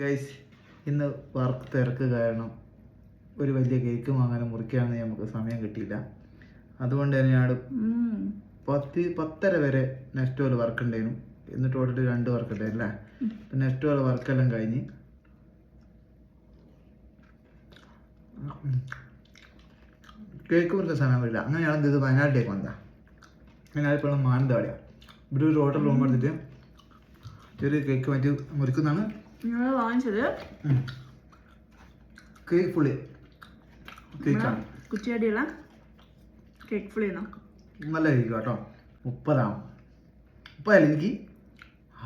Guys ഇന്ന് work തിരക്ക് കാരണം ഒരു വലിയ കേക്ക് വാങ്ങാനും മുറിക്കാനും നമുക്ക് സമയം കിട്ടിയില്ല. അതുകൊണ്ട് തന്നെയാണ് പത്ത് പത്തര വരെ നെക്സ്റ്റ് പോലെ വർക്ക് ഉണ്ടായിരുന്നു. ഇന്ന് ടോട്ടൽ രണ്ട് വർക്ക് ഉണ്ടായിരുന്നില്ല നെക്സ്റ്റ് പോലെ വർക്കെല്ലാം കഴിഞ്ഞ്. കേക്ക് മുറിക്കാൻ സമയം വരില്ല അങ്ങനെയാണ് ഇത് വയനാട്ടിലേക്ക് വന്നതാ. വയനാട് ഇപ്പോൾ മാനന്തവാടിയാണ് ഇവിടെ ഒരു ഹോട്ടൽ റൂം എടുത്തിട്ട് ചെറിയ കേക്ക് മാറ്റി മുറിക്കുന്നതാണ്. ഞങ്ങൾ വാങ്ങിച്ചത് കേക്ക് പുളി. കേക്കാണ്. കുറ്റിയാടിയുള്ള കേക്ക് ഫ്ലീന്നോ നല്ല കേക്ക് കേട്ടോ. മുപ്പതാണ്. മുപ്പതല്ല എനിക്ക്?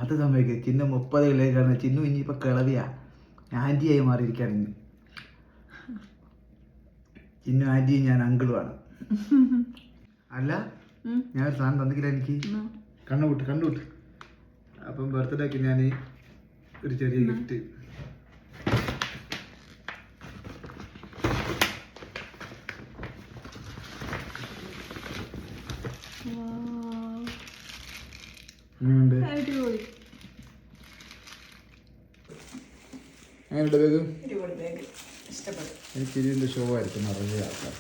അത് സമയത്ത് ചിന്നു മുപ്പത് കിലോക്കാണ് ചിന്നു ഇനിയിപ്പോൾ കിളവിയാ. ആന്റിയായി മാറിയിരിക്കുകയാണ് ഇന്ന്. ചിന്നു ആന്റിയും ഞാൻ അങ്കിളുമാണ്. അല്ല ഞാൻ ഒരു സാധനം തന്നിക്കില്ല എനിക്ക്. കണ്ണുകൂട്ട് കണ്ണുകൂട്ട് അപ്പം ബർത്ത്ഡേക്ക് ഞാൻ ഒരു ചെറിയ ഗിഫ്റ്റ്. എങ്ങനെയുണ്ട് ബാഗ്? എനിക്ക് ഇതിന്റെ ഷോ ആയിരിക്കും നിറയെ ആൾക്കാർ